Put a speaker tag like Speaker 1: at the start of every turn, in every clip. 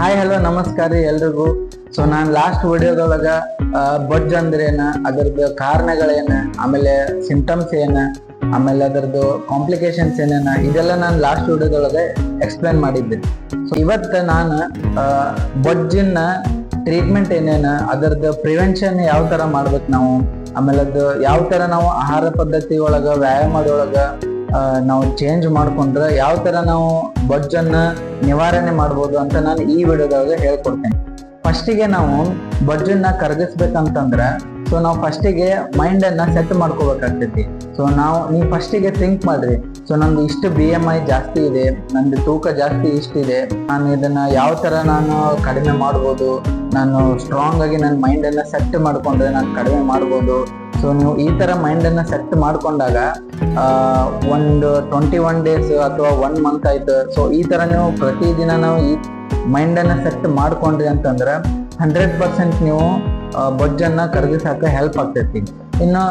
Speaker 1: Hi hello ನಮಸ್ಕಾರ ಎಲ್ರಿಗೂ. So ನಾನು ಲಾಸ್ಟ್ ವಿಡಿಯೋದೊಳಗ ಬೊಜ್ಜ ಅಂದ್ರೆ ಏನ ಕಾರಣಗಳೇನ ಆಮೇಲೆ ಸಿಂಪ್ಟಮ್ಸ್ ಏನ, ಆಮೇಲೆ ಅದರದ್ದು ಕಾಂಪ್ಲಿಕೇಶನ್ಸ್ ಏನೇನ ಇದೆಲ್ಲ ನಾನು ಲಾಸ್ಟ್ ವಿಡಿಯೋದೊಳಗೆ ಎಕ್ಸ್ಪ್ಲೇನ್ ಮಾಡಿದ್ದೆ. ಸೊ ಇವತ್ತು ನಾನು ಬೊಜ್ಜಿನ ಟ್ರೀಟ್ಮೆಂಟ್ ಏನೇನ ಅದರದ್ದು ಪ್ರಿವೆನ್ಷನ್ ಯಾವ ತರ ಮಾಡ್ಬೇಕು ನಾವು, ಆಮೇಲೆ ಅದು ಯಾವ ತರ ನಾವು ಆಹಾರ ಪದ್ಧತಿ ಒಳಗ ವ್ಯಾಯಾಮದೊಳಗ ನಾವು ಚೇಂಜ್ ಮಾಡ್ಕೊಂಡ್ರೆ ಯಾವ ತರ ನಾವು ಬೊಜ್ಜನ್ನ ನಿವಾರಣೆ ಮಾಡ್ಬೋದು ಅಂತ ನಾನು ಈ ವಿಡಿಯೋದಾಗ ಹೇಳ್ಕೊಡ್ತೇನೆ. ಫಸ್ಟಿಗೆ ನಾವು ಬೊಜ್ಜನ್ನ ಕರಗಿಸ್ಬೇಕಂತಂದ್ರ ಸೊ ನಾವು ಫಸ್ಟಿಗೆ ಮೈಂಡ್ ಅನ್ನ ಸೆಟ್ ಮಾಡ್ಕೋಬೇಕಾಗ್ತೈತಿ. ಸೊ ನಾವು, ನೀವು ಫಸ್ಟಿಗೆ ಥಿಂಕ್ ಮಾಡ್ರಿ. ಸೊ ನಂದು ಇಷ್ಟು ಬಿ ಎಂ ಐ ಜಾಸ್ತಿ ಇದೆ, ನಂದು ತೂಕ ಜಾಸ್ತಿ ಇಷ್ಟಿದೆ, ನಾನು ಇದನ್ನ ಯಾವ ತರ ನಾನು ಕಡಿಮೆ ಮಾಡ್ಬೋದು, ನಾನು ಸ್ಟ್ರಾಂಗ್ ಆಗಿ ನನ್ನ ಮೈಂಡ್ ಅನ್ನ ಸೆಟ್ ಮಾಡ್ಕೊಂಡ್ರೆ ನಾನು ಕಡಿಮೆ ಮಾಡ್ಬೋದು. ಸೊ ನೀವು ಈ ತರ ಮೈಂಡ್ ಅನ್ನ ಸೆಟ್ ಮಾಡ್ಕೊಂಡಾಗ ಒಂದು ಟ್ವೆಂಟಿ ಒನ್ ಡೇಸ್ ಅಥವಾ ಒನ್ ಮಂತ್ ಆಯ್ತು. ಸೊ ಈ ತರ ನೀವು ಪ್ರತಿದಿನ ನಾವು ಈ ಮೈಂಡ್ ಅನ್ನ ಸೆಟ್ ಮಾಡ್ಕೊಂಡ್ರಿ ಅಂತಂದ್ರೆ ಹಂಡ್ರೆಡ್ ಪರ್ಸೆಂಟ್ ನೀವು ಬೊಜ್ಜನ್ನ ಕರಗಿಸಕ್ಕೆ ಹೆಲ್ಪ್ ಆಗ್ತೈತಿ. ಇನ್ನು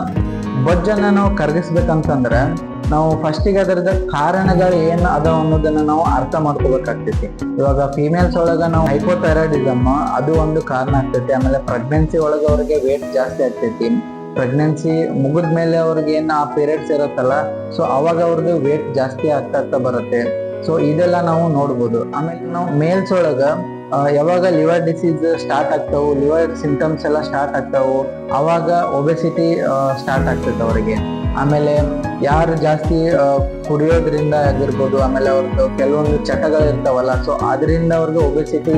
Speaker 1: ಬೊಜ್ಜನ್ನ ನಾವು ಕರಗಿಸ್ಬೇಕಂತಂದ್ರೆ ನಾವು ಫಸ್ಟಿಗೆ ಅದರದ ಕಾರಣಗಳು ಏನು ಅದಾವ ಅನ್ನೋದನ್ನ ನಾವು ಅರ್ಥ ಮಾಡ್ಕೋಬೇಕಾಗ್ತೈತಿ. ಇವಾಗ ಫೀಮೇಲ್ಸ್ ಒಳಗ ನಾವು ಹೈಪೋಥೈರಾಯ್ಡಿಸಮ್ ಅದು ಒಂದು ಕಾರಣ ಆಗ್ತೈತಿ. ಆಮೇಲೆ ಪ್ರೆಗ್ನೆನ್ಸಿ ಒಳಗೆ ಅವ್ರಿಗೆ ವೇಟ್ ಜಾಸ್ತಿ ಆಗ್ತೈತಿ. ಪ್ರೆಗ್ನೆನ್ಸಿ ಮುಗಿದ ಮೇಲೆ ಅವ್ರಿಗೆ ಏನು ಆ ಪೀರಿಯಡ್ಸ್ ಇರುತ್ತಲ್ಲ ಸೊ ಅವಾಗ ಅವ್ರದ್ದು ವೇಟ್ ಜಾಸ್ತಿ ಆಗ್ತಾ ಆಗ್ತಾ ಬರುತ್ತೆ. ಸೊ ಇದೆಲ್ಲ ನಾವು ನೋಡ್ಬೋದು. ಆಮೇಲೆ ನಾವು ಮೇಲ್ಸ್ ಒಳಗ ಯಾವಾಗ ಲಿವರ್ ಡಿಸೀಸ್ ಸ್ಟಾರ್ಟ್ ಆಗ್ತಾವು ಲಿವರ್ ಸಿಂಪ್ಟಮ್ಸ್ ಎಲ್ಲ ಸ್ಟಾರ್ಟ್ ಆಗ್ತಾವು, ಅವಾಗ ಒಬೆಸಿಟಿ ಸ್ಟಾರ್ಟ್ ಆಗ್ತೈತೆ ಅವರಿಗೆ. ಆಮೇಲೆ ಯಾರು ಜಾಸ್ತಿ ಕುಡಿಯೋದ್ರಿಂದ ಆಗಿರ್ಬೋದು, ಆಮೇಲೆ ಅವ್ರದ್ದು ಕೆಲವೊಂದು ಚಟಗಳು ಇರ್ತಾವಲ್ಲ ಸೊ ಅದರಿಂದ ಅವ್ರಿಗೆ ಒಬೆಸಿಟಿ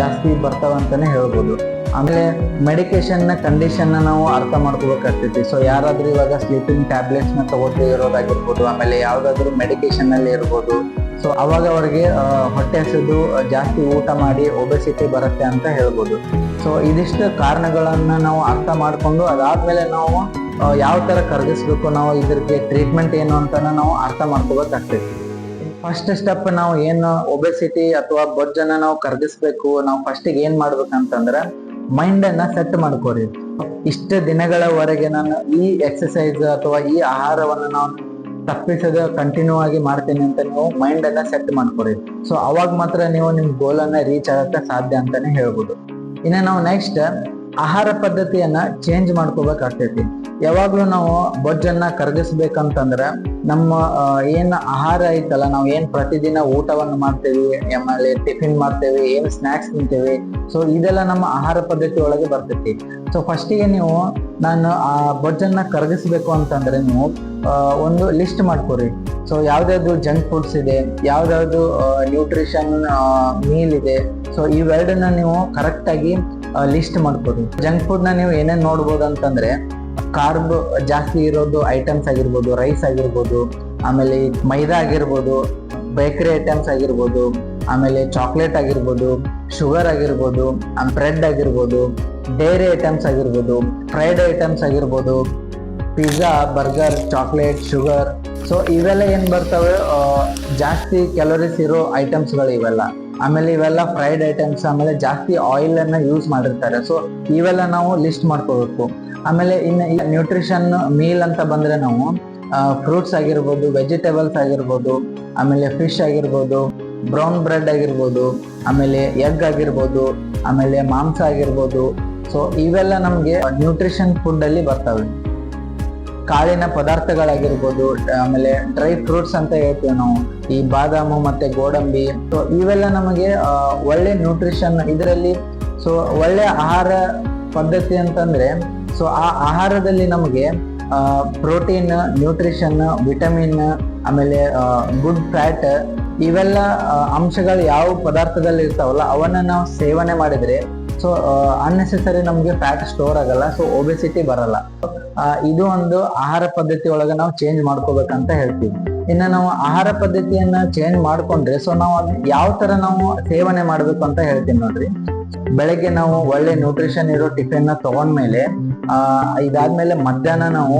Speaker 1: ಜಾಸ್ತಿ ಬರ್ತಾವ ಅಂತಾನೆ ಹೇಳ್ಬೋದು. ಆಮೇಲೆ ಮೆಡಿಕೇಶನ್ ಕಂಡೀಷನ್ನ ನಾವು ಅರ್ಥ ಮಾಡ್ಕೋಬೇಕಾಗ್ತೈತಿ. ಸೊ ಯಾರಾದ್ರೂ ಇವಾಗ ಸ್ಲೀಪಿಂಗ್ ಟ್ಯಾಬ್ಲೆಟ್ಸ್ನ ತಗೋದೇ ಇರೋದಾಗಿರ್ಬೋದು, ಆಮೇಲೆ ಯಾವುದಾದ್ರೂ ಮೆಡಿಕೇಶನ್ ಅಲ್ಲಿ ಇರ್ಬೋದು ಸೊ ಅವಾಗ ಅವ್ರಿಗೆ ಹೊಟ್ಟೆ ಹಸಿದು ಜಾಸ್ತಿ ಊಟ ಮಾಡಿ ಒಬೆಸಿಟಿ ಬರುತ್ತೆ ಅಂತ ಹೇಳ್ಬೋದು. ಸೊ ಇದಿಷ್ಟು ಕಾರಣಗಳನ್ನ ನಾವು ಅರ್ಥ ಮಾಡ್ಕೊಂಡು ಅದಾದ್ಮೇಲೆ ನಾವು ಯಾವ ತರ ಕರಗಿಸ್ಬೇಕು ನಾವು ಇದ್ರಿಗೆ ಟ್ರೀಟ್ಮೆಂಟ್ ಏನು ಅಂತ ನಾವು ಅರ್ಥ ಮಾಡ್ಕೋಬೇಕಾಗ್ತೈತಿ. ಫಸ್ಟ್ ಸ್ಟೆಪ್ ನಾವು ಏನು ಒಬೆಸಿಟಿ ಅಥವಾ ಬೊಜ್ಜನ್ನ ನಾವು ಕರಗಿಸ್ಬೇಕು ನಾವು ಫಸ್ಟಿಗೆ ಏನ್ ಮಾಡ್ಬೇಕಂತಂದ್ರೆ ಮೈಂಡ್ ಅನ್ನ ಸೆಟ್ ಮಾಡ್ಕೋರಿ. ಇಷ್ಟು ದಿನಗಳವರೆಗೆ ನಾನು ಈ ಎಕ್ಸಸೈಸ್ ಅಥವಾ ಈ ಆಹಾರವನ್ನು ನಾವು ತಪ್ಪಿಸದ ಕಂಟಿನ್ಯೂ ಆಗಿ ಮಾಡ್ತೀನಿ ಅಂತ ನೀವು ಮೈಂಡ್ ಅನ್ನ ಸೆಟ್ ಮಾಡ್ಕೊಡಿ. ಸೊ ಅವಾಗ ಮಾತ್ರ ನೀವು ನಿಮ್ ಗೋಲ್ ಅನ್ನ ರೀಚ್ ಆಗಕ್ಕೆ ಸಾಧ್ಯ ಅಂತಾನೆ ಹೇಳ್ಬೋದು. ಇನ್ನು ನಾವು ನೆಕ್ಸ್ಟ್ ಆಹಾರ ಪದ್ಧತಿಯನ್ನ ಚೇಂಜ್ ಮಾಡ್ಕೋಬೇಕಾಗ್ತೈತಿ. ಯಾವಾಗ್ಲೂ ನಾವು ಬೊಜ್ಜನ್ನ ಕರಗಿಸ್ಬೇಕಂತಂದ್ರೆ ನಮ್ಮ ಏನ್ ಆಹಾರ ಐತಲ್ಲ, ನಾವು ಏನ್ ಪ್ರತಿದಿನ ಊಟವನ್ನು ಮಾಡ್ತೇವಿ, ಆಮೇಲೆ ಟಿಫಿನ್ ಮಾಡ್ತೇವೆ, ಏನ್ ಸ್ನಾಕ್ಸ್ ತಿಂತೇವೆ ಸೊ ಇದೆಲ್ಲ ನಮ್ಮ ಆಹಾರ ಪದ್ಧತಿ ಒಳಗೆ ಬರ್ತೈತಿ. ಸೊ ಫಸ್ಟಿಗೆ ನೀವು ನಾನು, ಆ, ಬೊಜ್ಜನ್ನ ಕರಗಿಸ್ಬೇಕು ಅಂತಂದ್ರೆ ನೀವು ಒಂದು ಲಿಸ್ಟ್ ಮಾಡ್ಕೊರಿ. ಸೊ ಯಾವ್ದಾದ್ರು ಜಂಕ್ ಫುಡ್ಸ್ ಇದೆ ಯಾವ್ದಾದ್ರು ನ್ಯೂಟ್ರಿಷನ್ ಮೀಲ್ ಇದೆ ಸೊ ಇವೆರಡನ್ನ ನೀವು ಕರೆಕ್ಟ್ ಆಗಿ ಲಿಸ್ಟ್ ಮಾಡ್ಕೊಡಿ. ಜಂಕ್ ಫುಡ್ನ ನೀವು ಏನೇನು ನೋಡ್ಬೋದು ಅಂತಂದ್ರೆ ಕಾರ್ಬ್ ಜಾಸ್ತಿ ಇರೋದು ಐಟಮ್ಸ್ ಆಗಿರ್ಬೋದು ರೈಸ್ ಆಗಿರ್ಬೋದು, ಆಮೇಲೆ ಮೈದಾ ಆಗಿರ್ಬೋದು ಬೇಕರಿ ಐಟಮ್ಸ್ ಆಗಿರ್ಬೋದು, ಆಮೇಲೆ ಚಾಕ್ಲೇಟ್ ಆಗಿರ್ಬೋದು ಶುಗರ್ ಆಗಿರ್ಬೋದು ಬ್ರೆಡ್ ಆಗಿರ್ಬೋದು ಡೈರಿ ಐಟಮ್ಸ್ ಆಗಿರ್ಬೋದು ಫ್ರೈಡ್ ಐಟಮ್ಸ್ ಆಗಿರ್ಬೋದು pizza burger chocolate sugar so ಇವೆಲ್ಲ ಏನು ಬರ್ತವೆ? ಜಾಸ್ತಿ ಕ್ಯಾಲೋರೀಸ್ ಇರೋ ಐಟಮ್ಸ್ಗಳು ಇವೆಲ್ಲ. ಆಮೇಲೆ ಇವೆಲ್ಲ ಫ್ರೈಡ್ ಐಟಮ್ಸ್ ಆಮೇಲೆ ಜಾಸ್ತಿ ಆಯಿಲ್ ಅನ್ನ ಯೂಸ್ ಮಾಡಿರ್ತಾರೆ. ಸೊ ಇವೆಲ್ಲ ನಾವು ಲಿಸ್ಟ್ ಮಾಡ್ಕೋಬೇಕು. ಆಮೇಲೆ ಇನ್ನು ನ್ಯೂಟ್ರಿಷನ್ ಮೀಲ್ ಅಂತ ಬಂದ್ರೆ ನಾವು ಫ್ರೂಟ್ಸ್ ಆಗಿರ್ಬೋದು ವೆಜಿಟೇಬಲ್ಸ್ ಆಗಿರ್ಬೋದು, ಆಮೇಲೆ ಫಿಶ್ ಆಗಿರ್ಬೋದು ಬ್ರೌನ್ ಬ್ರೆಡ್ ಆಗಿರ್ಬೋದು, ಆಮೇಲೆ ಎಗ್ ಆಗಿರ್ಬೋದು, ಆಮೇಲೆ ಮಾಂಸ ಆಗಿರ್ಬೋದು. ಸೊ ಇವೆಲ್ಲ ನಮಗೆ ನ್ಯೂಟ್ರಿಷನ್ ಫುಡ್ ಅಲ್ಲಿ ಬರ್ತವೆ. ಕಾಳಿನ ಪದಾರ್ಥಗಳಾಗಿರ್ಬೋದು ಆಮೇಲೆ ಡ್ರೈ ಫ್ರೂಟ್ಸ್ ಅಂತ ಹೇಳ್ತೀವಿ ನಾವು. ಈ ಬಾದಾಮು ಮತ್ತೆ ಗೋಡಂಬಿ. ಸೊ ಇವೆಲ್ಲ ನಮಗೆ ಒಳ್ಳೆ ನ್ಯೂಟ್ರಿಷನ್ ಇದರಲ್ಲಿ ಸೊ ಒಳ್ಳೆ ಆಹಾರ ಪದ್ಧತಿ ಅಂತಂದ್ರೆ ಸೊ ಆ ಆಹಾರದಲ್ಲಿ ನಮಗೆ ಪ್ರೋಟೀನ್ ನ್ಯೂಟ್ರಿಷನ್ ವಿಟಮಿನ್ ಆಮೇಲೆ ಗುಡ್ ಫ್ಯಾಟ್ ಇವೆಲ್ಲ ಅಂಶಗಳು ಯಾವ ಪದಾರ್ಥದಲ್ಲಿ ಇರ್ತಾವಲ್ಲ ಅವನ್ನ ನಾವು ಸೇವನೆ ಮಾಡಿದ್ರೆ ಸೊ ಅನ್ನೆಸೆಸರಿ ನಮಗೆ ಫ್ಯಾಟ್ ಸ್ಟೋರ್ ಆಗಲ್ಲ. ಸೊ ಒಬೆಸಿಟಿ ಬರಲ್ಲ. ಇದು ಒಂದು ಆಹಾರ ಪದ್ಧತಿ ಒಳಗೆ ನಾವು ಚೇಂಜ್ ಮಾಡ್ಕೋಬೇಕಂತ ಹೇಳ್ತೀವಿ. ಇನ್ನು ನಾವು ಆಹಾರ ಪದ್ಧತಿಯನ್ನ ಚೇಂಜ್ ಮಾಡ್ಕೊಂಡ್ರೆ ಸೊ ನಾವು ಯಾವ ತರ ನಾವು ಸೇವನೆ ಮಾಡ್ಬೇಕು ಅಂತ ಹೇಳ್ತೀನಿ ನೋಡ್ರಿ. ಬೆಳಗ್ಗೆ ನಾವು ಒಳ್ಳೆ ನ್ಯೂಟ್ರಿಷನ್ ಇರೋ ಟಿಫಿನ್ನ ತಗೊಂಡ್ಮೇಲೆ ಇದಾದ್ಮೇಲೆ ಮಧ್ಯಾಹ್ನ ನಾವು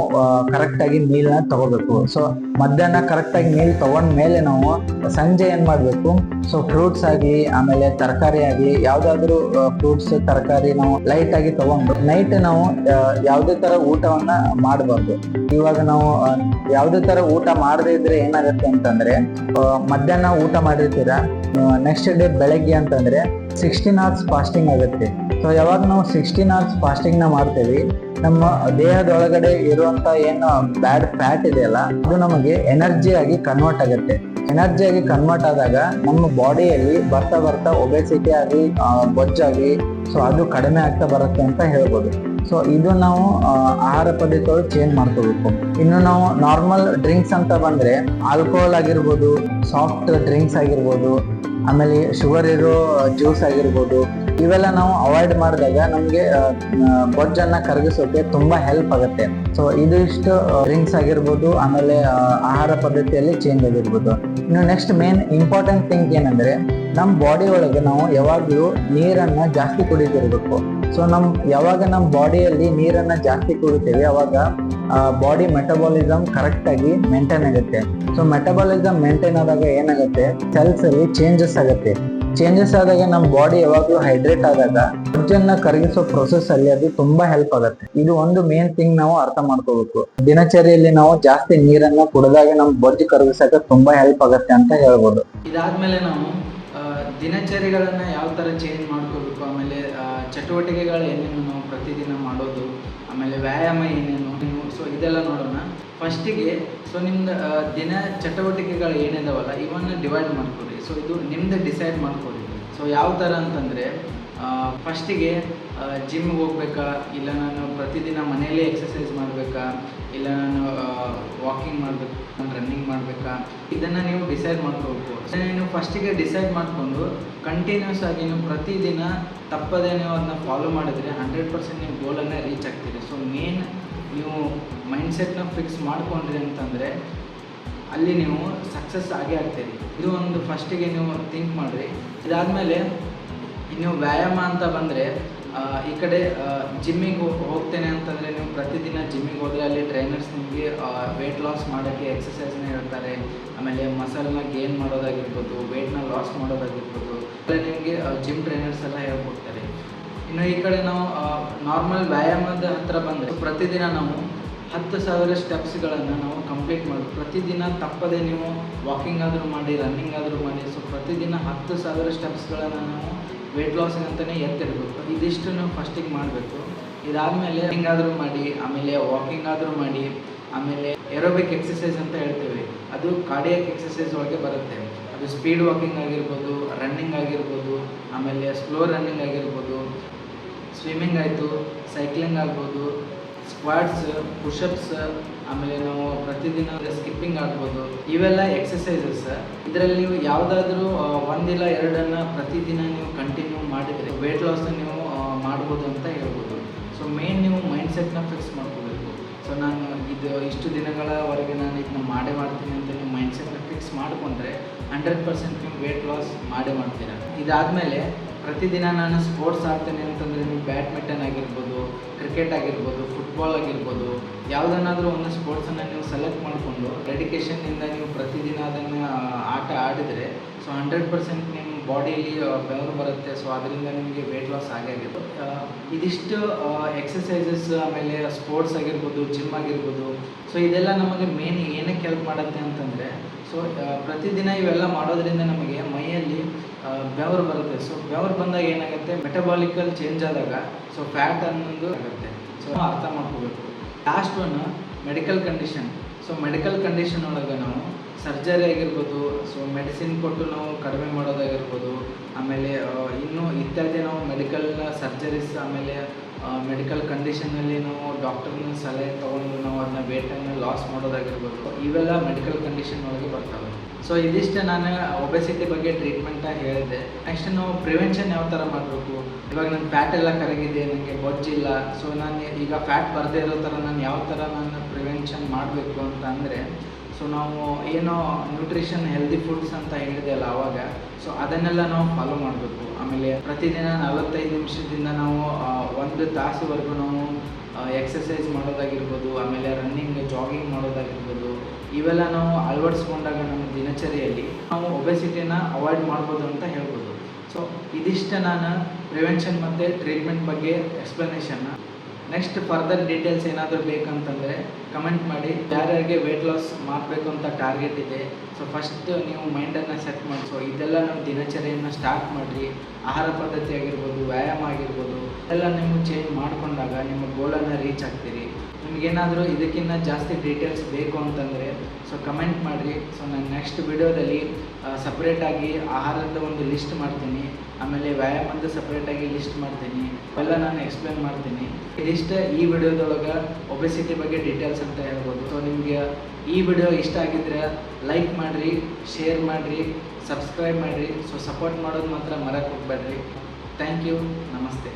Speaker 1: ಕರೆಕ್ಟ್ ಆಗಿ ಮೀಲ್ ತಗೋಬೇಕು. ಸೊ ಮಧ್ಯಾಹ್ನ ಕರೆಕ್ಟ್ ಆಗಿ ಮೀಲ್ ತಗೊಂಡ್ಮೇಲೆ ನಾವು ಸಂಜೆ ಏನ್ ಮಾಡ್ಬೇಕು? ಸೊ ಫ್ರೂಟ್ಸ್ ಆಗಿ, ಆಮೇಲೆ ತರಕಾರಿ ಆಗಿ, ಯಾವ್ದಾದ್ರು ಫ್ರೂಟ್ಸ್ ತರಕಾರಿ ನಾವು ಲೈಟ್ ಆಗಿ ತಗೊಂಡು ನೈಟ್ ನಾವು ಯಾವುದೇ ತರ ಊಟವನ್ನ ಮಾಡಬಾರ್ದು. ಇವಾಗ ನಾವು ಯಾವುದೇ ತರ ಊಟ ಮಾಡದೇ ಇದ್ರೆ ಏನಾಗುತ್ತೆ ಅಂತಂದ್ರೆ ಮಧ್ಯಾಹ್ನ ಊಟ ಮಾಡಿರ್ತೀರಾ? ನೆಕ್ಸ್ಟ್ ಡೇ ಬೆಳಗ್ಗೆ ಅಂತಂದ್ರೆ ಸಿಕ್ಸ್ಟೀನ್ ಅವರ್ಸ್ ಫಾಸ್ಟಿಂಗ್ ಆಗುತ್ತೆ. ಸೊ ಯಾವಾಗ ನಾವು ಸಿಕ್ಸ್ಟೀನ್ ಅವರ್ಸ್ ಫಾಸ್ಟಿಂಗ್ನ ಮಾಡ್ತೇವೆ, ನಮ್ಮ ದೇಹದೊಳಗಡೆ ಇರುವಂತ ಏನು ಬ್ಯಾಡ್ ಫ್ಯಾಟ್ ಇದೆಯಲ್ಲ, ಅದು ನಮಗೆ ಎನರ್ಜಿ ಆಗಿ ಕನ್ವರ್ಟ್ ಆಗುತ್ತೆ. ಎನರ್ಜಿ ಆಗಿ ಕನ್ವರ್ಟ್ ಆದಾಗ ನಮ್ಮ ಬಾಡಿಯಲ್ಲಿ ಬರ್ತಾ ಬರ್ತಾ ಒಬೆಸಿಟಿ ಆಗಿ ಬೊಜ್ಜಾಗಿ ಸೊ ಅದು ಕಡಿಮೆ ಆಗ್ತಾ ಬರುತ್ತೆ ಅಂತ ಹೇಳ್ಬೋದು. ಸೊ ಇದು ನಾವು ಆಹಾರ ಪದ್ಧತಿಗಳು ಚೇಂಜ್ ಮಾಡ್ಕೋಬೇಕು. ಇನ್ನು ನಾವು ನಾರ್ಮಲ್ ಡ್ರಿಂಕ್ಸ್ ಅಂತ ಬಂದ್ರೆ ಆಲ್ಕೋಹಾಲ್ ಆಗಿರ್ಬೋದು ಸಾಫ್ಟ್ ಡ್ರಿಂಕ್ಸ್ ಆಗಿರ್ಬೋದು ಆಮೇಲೆ ಶುಗರ್ ಇರೋ ಜ್ಯೂಸ್ ಆಗಿರ್ಬೋದು, ಇವೆಲ್ಲ ನಾವು ಅವಾಯ್ಡ್ ಮಾಡಿದಾಗ ನಮಗೆ ಬೊಜ್ಜನ್ನು ಕರಗಿಸೋಕೆ ತುಂಬ ಹೆಲ್ಪ್ ಆಗುತ್ತೆ. ಸೊ ಇದಿಷ್ಟು ಡ್ರಿಂಕ್ಸ್ ಆಗಿರ್ಬೋದು, ಆಮೇಲೆ ಆಹಾರ ಪದ್ಧತಿಯಲ್ಲಿ ಚೇಂಜ್ ಆಗಿರ್ಬೋದು. ಇನ್ನು ನೆಕ್ಸ್ಟ್ ಮೇನ್ ಇಂಪಾರ್ಟೆಂಟ್ ಥಿಂಗ್ ಏನಂದರೆ ನಮ್ಮ ಬಾಡಿ ಒಳಗೆ ನಾವು ಯಾವಾಗಲೂ ನೀರನ್ನು ಜಾಸ್ತಿ ಕುಡಿತಿರ್ಬೇಕು. ಸೊ ನಮ್ ಯಾವಾಗ ನಮ್ಮ ಬಾಡಿಯಲ್ಲಿ ನೀರನ್ನ ಜಾಸ್ತಿ ಕುಡಿತೀವಿ ಅವಾಗ ಬಾಡಿ ಮೆಟಬಾಲಿಸಮ್ ಕರೆಕ್ಟ್ ಆಗಿ ಮೇಂಟೈನ್ ಆಗುತ್ತೆ. ಸೊ ಮೆಟಬಾಲಿಸಮ್ ಮೇಂಟೈನ್ ಆದಾಗ ಏನಾಗುತ್ತೆ? ಸೆಲ್ಸ್ ಅಲ್ಲಿ ಚೇಂಜಸ್ ಆಗುತ್ತೆ. ಚೇಂಜಸ್ ಆದಾಗ ನಮ್ಮ ಬಾಡಿ ಯಾವಾಗಲೂ ಹೈಡ್ರೇಟ್ ಆದಾಗ ಅರ್ಜನ್ನ ಕರಗಿಸೋ ಪ್ರೊಸೆಸ್ ಅಲ್ಲಿ ಅದು ತುಂಬಾ ಹೆಲ್ಪ್ ಆಗುತ್ತೆ. ಇದು ಒಂದು ಮೇನ್ ಥಿಂಗ್ ನಾವು ಅರ್ಥ ಮಾಡ್ಕೋಬೇಕು. ದಿನಚರಿಯಲ್ಲಿ ನಾವು ಜಾಸ್ತಿ ನೀರನ್ನ ಕುಡಿದಾಗ ನಮ್ ಬೊಜ್ಜು ಕರಗಿಸಕ್ಕೆ ತುಂಬಾ ಹೆಲ್ಪ್ ಆಗುತ್ತೆ ಅಂತ ಹೇಳ್ಬೋದು.
Speaker 2: ಇದಾದ್ಮೇಲೆ ನಾವು ದಿನಚರಿಗಳನ್ನ ಯಾವ ತರ ಚೇಂಜ್ ಆ, ಚಟುವಟಿಕೆಗಳು ಏನೇನು ನಾವು ಪ್ರತಿದಿನ ಮಾಡೋದು, ಆಮೇಲೆ ವ್ಯಾಯಾಮ ಏನೇನು ಸೊ ಇದೆಲ್ಲ ನೋಡೋಣ. ಫಸ್ಟಿಗೆ ಸೊ ನಿಮ್ದು ದಿನ ಚಟುವಟಿಕೆಗಳು ಏನಿದಾವಲ್ಲ, ಇವನ್ನ ಡಿವೈಡ್ ಮಾಡ್ಕೊಡಿ. ಸೊ ಇದು ನಿಮ್ದು ಡಿಸೈಡ್ ಮಾಡ್ಕೊಡಿ. ಸೊ ಯಾವ ಥರ ಅಂತಂದರೆ ಫಸ್ಟಿಗೆ ಜಿಮ್ಗೆ ಹೋಗ್ಬೇಕಾ? ಇಲ್ಲ ನಾನು ಪ್ರತಿದಿನ ಮನೆಯಲ್ಲೇ ಎಕ್ಸಸೈಸ್ ಮಾಡಬೇಕಾ? ಇಲ್ಲ ನಾನು ವಾಕಿಂಗ್ ಮಾಡಬೇಕು, ನಾನು ರನ್ನಿಂಗ್ ಮಾಡಬೇಕಾ? ಇದನ್ನು ನೀವು ಡಿಸೈಡ್ ಮಾಡ್ಕೋಬೇಕು ನೀವು ಫಸ್ಟಿಗೆ ಡಿಸೈಡ್ ಮಾಡಿಕೊಂಡು ಕಂಟಿನ್ಯೂಸ್ ಆಗಿ ನೀವು ಪ್ರತಿದಿನ ತಪ್ಪದೇ ನೀವು ಅದನ್ನ ಫಾಲೋ ಮಾಡಿದರೆ ಹಂಡ್ರೆಡ್ ಪರ್ಸೆಂಟ್ ನೀವು ಗೋಲನ್ನೇ ರೀಚ್ ಆಗ್ತೀರಿ. ಸೊ ಮೇನ್ ನೀವು ಮೈಂಡ್ಸೆಟ್ನ ಫಿಕ್ಸ್ ಮಾಡ್ಕೊಂಡ್ರಿ ಅಂತಂದರೆ, ಅಲ್ಲಿ ನೀವು ಸಕ್ಸಸ್ ಆಗೇ ಆಗ್ತೀರಿ. ಇದು ಒಂದು ಫಸ್ಟಿಗೆ ನೀವು ಥಿಂಕ್ ಮಾಡಿರಿ. ಇದಾದಮೇಲೆ ಇನ್ನು ವ್ಯಾಯಾಮ ಅಂತ ಬಂದರೆ ಈ ಕಡೆ ಜಿಮ್ಮಿಗೆ ಹೋಗ್ತೇನೆ ಅಂತಂದರೆ ನೀವು ಪ್ರತಿದಿನ ಜಿಮ್ಮಿಗೆ ಹೋದರೆ ಅಲ್ಲಿ ಟ್ರೈನರ್ಸ್ ನಿಮಗೆ ವೆಯ್ಟ್ ಲಾಸ್ ಮಾಡೋಕ್ಕೆ ಎಕ್ಸಸೈಸ್ನ ಹೇಳ್ತಾರೆ. ಆಮೇಲೆ ಮಸಲ್ನ ಗೇನ್ ಮಾಡೋದಾಗಿರ್ಬೋದು ವೆಯ್ಟ್ನ ಲಾಸ್ ಮಾಡೋದಾಗಿರ್ಬೋದು. ಅಲ್ಲ ನಿಮಗೆ ಜಿಮ್ ಟ್ರೈನರ್ಸ್ ಎಲ್ಲ ಹೇಳ್ಕೊಡ್ತಾರೆ. ಇನ್ನು ಈ ಕಡೆ ನಾವು ನಾರ್ಮಲ್ ವ್ಯಾಯಾಮದ ಹತ್ರ ಬಂದರೆ, ಪ್ರತಿದಿನ ನಾವು ಹತ್ತು ಸಾವಿರ ಸ್ಟೆಪ್ಸ್ಗಳನ್ನು ನಾವು ಕಂಪ್ಲೀಟ್ ಮಾಡಿ, ಪ್ರತಿದಿನ ತಪ್ಪದೆ ನೀವು ವಾಕಿಂಗ್ ಆದರೂ ಮಾಡಿ ರನ್ನಿಂಗ್ ಆದರೂ ಮಾಡಿ ಸೊ ಪ್ರತಿದಿನ ಹತ್ತು ಸಾವಿರ ಸ್ಟೆಪ್ಸ್ಗಳನ್ನು ನಾವು ವೆಯ್ಟ್ ಲಾಸಿಗೆ ಅಂತಲೇ ಎತ್ತಿರಬೇಕು. ಇದಿಷ್ಟು ನಾವು ಫಸ್ಟಿಗೆ ಮಾಡಬೇಕು. ಇದಾದಮೇಲೆ ಆದರೂ ಮಾಡಿ, ಆಮೇಲೆ ವಾಕಿಂಗ್ ಆದರೂ ಮಾಡಿ, ಆಮೇಲೆ ಏರೋಬಿಕ್ ಎಕ್ಸಸೈಸ್ ಅಂತ ಹೇಳ್ತೀವಿ. ಅದು ಕಾರ್ಡಿಯಕ್ ಎಕ್ಸಸೈಸ್ ಒಳಗೆ ಬರುತ್ತೆ. ಅದು ಸ್ಪೀಡ್ ವಾಕಿಂಗ್ ಆಗಿರ್ಬೋದು ರನ್ನಿಂಗ್ ಆಗಿರ್ಬೋದು, ಆಮೇಲೆ ಸ್ಲೋ ರನ್ನಿಂಗ್ ಆಗಿರ್ಬೋದು ಸ್ವಿಮ್ಮಿಂಗ್ ಆಯಿತು ಸೈಕ್ಲಿಂಗ್ ಆಗ್ಬೋದು ಸ್ಕ್ವಾಡ್ಸ್ ಪುಷಪ್ಸ್ ಆಮೇಲೆ ನಾವು ಪ್ರತಿದಿನ ಸ್ಕಿಪ್ಪಿಂಗ್ ಆಗ್ಬೋದು. ಇವೆಲ್ಲ ಎಕ್ಸಸೈಸಸ್ ಇದರಲ್ಲಿ ನೀವು ಯಾವುದಾದ್ರೂ ಒಂದಿಲ್ಲ ಎರಡನ್ನ ಪ್ರತಿದಿನ ನೀವು ಕಂಟಿನ್ಯೂ ಮಾಡಿದರೆ ವೆಯ್ಟ್ ಲಾಸ್ನ ನೀವು ಮಾಡ್ಬೋದು ಅಂತ ಹೇಳ್ಬೋದು. ಸೊ ಮೇನ್ ನೀವು ಮೈಂಡ್ಸೆಟ್ನ ಫಿಕ್ಸ್ ಮಾಡ್ಕೋಬೇಕು. ಸೊ ನಾನು ಇದು ಇಷ್ಟು ದಿನಗಳವರೆಗೆ ನಾನು ಇದನ್ನ ಮಾಡೇ ಮಾಡ್ತೀನಿ ಅಂತ ನೀವು ಮೈಂಡ್ಸೆಟ್ನ ಫಿಕ್ಸ್ ಮಾಡಿಕೊಂಡ್ರೆ ಹಂಡ್ರೆಡ್ ಪರ್ಸೆಂಟ್ ನೀವು ವೆಯ್ಟ್ ಲಾಸ್ ಮಾಡೇ ಮಾಡ್ತೀರಾ. ಇದಾದಮೇಲೆ ಪ್ರತಿದಿನ ನಾನು ಸ್ಪೋರ್ಟ್ಸ್ ಆಡ್ತೇನೆ ಅಂತಂದರೆ ನೀವು ಬ್ಯಾಡ್ಮಿಂಟನ್ ಆಗಿರ್ಬೋದು ಕ್ರಿಕೆಟ್ ಆಗಿರ್ಬೋದು ಫುಟ್ಬಾಲ್ ಆಗಿರ್ಬೋದು, ಯಾವುದನ್ನಾದರೂ ಒಂದು ಸ್ಪೋರ್ಟ್ಸನ್ನು ನೀವು ಸೆಲೆಕ್ಟ್ ಮಾಡಿಕೊಂಡು ಡೆಡಿಕೇಶನ್ನಿಂದ ನೀವು ಪ್ರತಿದಿನ ಅದನ್ನು ಆಟ ಆಡಿದರೆ ಸೊ ಹಂಡ್ರೆಡ್ ಪರ್ಸೆಂಟ್ ನಿಮ್ಮ ಬಾಡಿಯಲ್ಲಿ ಬೆವರು ಬರುತ್ತೆ. ಸೊ ಅದರಿಂದ ನಿಮಗೆ ವೆಯ್ಟ್ ಲಾಸ್ ಆಗೇ ಆಗಿತ್ತು ಇದಿಷ್ಟು ಎಕ್ಸಸೈಸಸ್ ಆಮೇಲೆ ಸ್ಪೋರ್ಟ್ಸ್ ಆಗಿರ್ಬೋದು ಜಿಮ್ ಆಗಿರ್ಬೋದು. ಸೊ ಇದೆಲ್ಲ ನಮಗೆ ಮೇನ್ ಏನಕ್ಕೆ ಹೆಲ್ಪ್ ಮಾಡುತ್ತೆ ಅಂತಂದರೆ ಸೊ ಪ್ರತಿದಿನ ಇವೆಲ್ಲ ಮಾಡೋದ್ರಿಂದ ನಮಗೆ ಮೈಯಲ್ಲಿ ಬೆವರು ಬರುತ್ತೆ. ಸೊ ಬೆವರು ಬಂದಾಗ ಏನಾಗುತ್ತೆ? ಮೆಟಬಾಲಿಕಲ್ ಚೇಂಜ್ ಆದಾಗ ಸೊ ಫ್ಯಾಟ್ ಅನ್ನೋದು ಆಗುತ್ತೆ. ಸೊ ಅರ್ಥ ಮಾಡ್ಕೋಬೇಕು. Last one medical condition so medical condition ಒಳಗೆ ನಾವು ಸರ್ಜರಿ ಆಗಿರ್ಬೋದು ಸೊ ಮೆಡಿಸಿನ್ ಕೊಟ್ಟು ನಾವು ಕಡಿಮೆ ಮಾಡೋದಾಗಿರ್ಬೋದು, ಆಮೇಲೆ ಇನ್ನೂ ಇತ್ಯಾದಿ ನಾವು ಮೆಡಿಕಲ್ ಸರ್ಜರೀಸ್ ಆಮೇಲೆ ಮೆಡಿಕಲ್ ಕಂಡೀಷನಲ್ಲಿ ನಾವು ಡಾಕ್ಟರ್ನ ಸಲಹೆ ತೊಗೊಂಡು ನಾವು ಅದನ್ನ ವೇಟನ್ನು ಲಾಸ್ ಮಾಡೋದಾಗಿರ್ಬೋದು, ಇವೆಲ್ಲ ಮೆಡಿಕಲ್ ಕಂಡೀಷನ್ ಒಳಗೆ ಬರ್ತವೆ. ಸೊ ಇದಿಷ್ಟು ನಾನು ಒಬೆಸಿಟಿ ಬಗ್ಗೆ ಟ್ರೀಟ್ಮೆಂಟ್ ಹೇಳಿದೆ ನೆಕ್ಸ್ಟ್ ನಾವು ಪ್ರಿವೆನ್ಷನ್ ಯಾವ ಥರ ಮಾಡಬೇಕು? ಇವಾಗ ನನ್ನ ಫ್ಯಾಟ್ ಎಲ್ಲ ಕರಗಿದೆ ನನಗೆ ಬೊಜ್ಜಿಲ್ಲ ಸೊ ನಾನು ಈಗ ಫ್ಯಾಟ್ ಬರದೇ ಇರೋ ಥರ ನಾನು ಯಾವ ಥರ ನಾನು ಪ್ರಿವೆನ್ಷನ್ ಮಾಡಬೇಕು ಅಂತ ಅಂದರೆ ಸೊ ನಾವು ಏನೋ ನ್ಯೂಟ್ರಿಷನ್ ಹೆಲ್ದಿ ಫುಡ್ಸ್ ಅಂತ ಹೇಳಿದೆ ಅಲ್ಲ ಆವಾಗ ಸೊ ಅದನ್ನೆಲ್ಲ ನಾವು ಫಾಲೋ ಮಾಡಬೇಕು. ಆಮೇಲೆ ಪ್ರತಿದಿನ ನಲವತ್ತೈದು ನಿಮಿಷದಿಂದ ನಾವು ಒಂದು ತಾಸುವರೆಗೂ ನಾವು ಎಕ್ಸಸೈಸ್ ಮಾಡೋದಾಗಿರ್ಬೋದು, ಆಮೇಲೆ ರನ್ನಿಂಗ್ ಜಾಗಿಂಗ್ ಮಾಡೋದಾಗಿರ್ಬೋದು, ಇವೆಲ್ಲ ನಾವು ಅಳವಡಿಸ್ಕೊಂಡಾಗ ನಮ್ಮ ದಿನಚರಿಯಲ್ಲಿ ನಾವು ಒಬೆಸಿಟಿನ ಅವಾಯ್ಡ್ ಮಾಡ್ಬೋದು ಅಂತ ಹೇಳ್ಬೋದು. ಸೊ ಇದಿಷ್ಟು ನಾನು ಪ್ರಿವೆನ್ಷನ್ ಮತ್ತು ಟ್ರೀಟ್ಮೆಂಟ್ ಬಗ್ಗೆ ಎಕ್ಸ್ಪ್ಲನೇಷನ್ನ ನೆಕ್ಸ್ಟ್ ಫರ್ದರ್ ಡೀಟೇಲ್ಸ್ ಏನಾದರೂ ಬೇಕಂತಂದರೆ ಕಮೆಂಟ್ ಮಾಡಿ. ಯಾರ್ಯಾರಿಗೆ ವೆಯ್ಟ್ ಲಾಸ್ ಮಾಡಬೇಕು ಅಂತ ಟಾರ್ಗೆಟ್ ಇದೆ. ಸೊ ಫಸ್ಟ್ ನೀವು ಮೈಂಡನ್ನು ಸೆಟ್ ಮಾಡಿ. ಸೊ ಇದೆಲ್ಲ ನಮ್ಮ ದಿನಚರಿಯನ್ನು ಸ್ಟಾರ್ಟ್ ಮಾಡಿರಿ. ಆಹಾರ ಪದ್ಧತಿ ಆಗಿರ್ಬೋದು, ವ್ಯಾಯಾಮ ಆಗಿರ್ಬೋದು ಎಲ್ಲ ನೀವು ಚೇಂಜ್ ಮಾಡಿಕೊಂಡಾಗ ನಿಮ್ಮ ಗೋಲನ್ನು ರೀಚ್ ಆಗ್ತೀರಿ. ನಿಮಗೇನಾದರೂ ಇದಕ್ಕಿಂತ ಜಾಸ್ತಿ ಡೀಟೇಲ್ಸ್ ಬೇಕು ಅಂತಂದರೆ ಸೊ ಕಮೆಂಟ್ ಮಾಡಿರಿ. ಸೊ ನಾನು ನೆಕ್ಸ್ಟ್ ವಿಡಿಯೋದಲ್ಲಿ ಸಪ್ರೇಟಾಗಿ ಆಹಾರದ ಒಂದು ಲಿಸ್ಟ್ ಮಾಡ್ತೀನಿ. ಆಮೇಲೆ ವ್ಯಾಯಾಮ ಅಂತ ಸಪ್ರೇಟಾಗಿ ಲಿಸ್ಟ್ ಮಾಡ್ತೀನಿ. ಎಲ್ಲ ನಾನು ಎಕ್ಸ್ಪ್ಲೇನ್ ಮಾಡ್ತೀನಿ. ಇದಿಷ್ಟ ಈ ವಿಡಿಯೋದೊಳಗೆ ಒಬೆಸಿಟಿ ಬಗ್ಗೆ ಡೀಟೇಲ್ಸ್ ಅಂತ ಹೇಳ್ಬೋದು. ಸೊ ನಿಮಗೆ ಈ ವಿಡಿಯೋ ಇಷ್ಟ ಆಗಿದ್ರೆ ಲೈಕ್ ಮಾಡಿರಿ ಶೇರ್ ಮಾಡಿರಿ ಸಬ್ಸ್ಕ್ರೈಬ್ ಮಾಡಿರಿ. ಸೊ ಸಪೋರ್ಟ್ ಮಾಡೋದು ಮಾತ್ರ ಮರಕ್ಕೆ ಹೋಗ್ಬೇಡ್ರಿ. ಥ್ಯಾಂಕ್ ಯು ನಮಸ್ತೆ.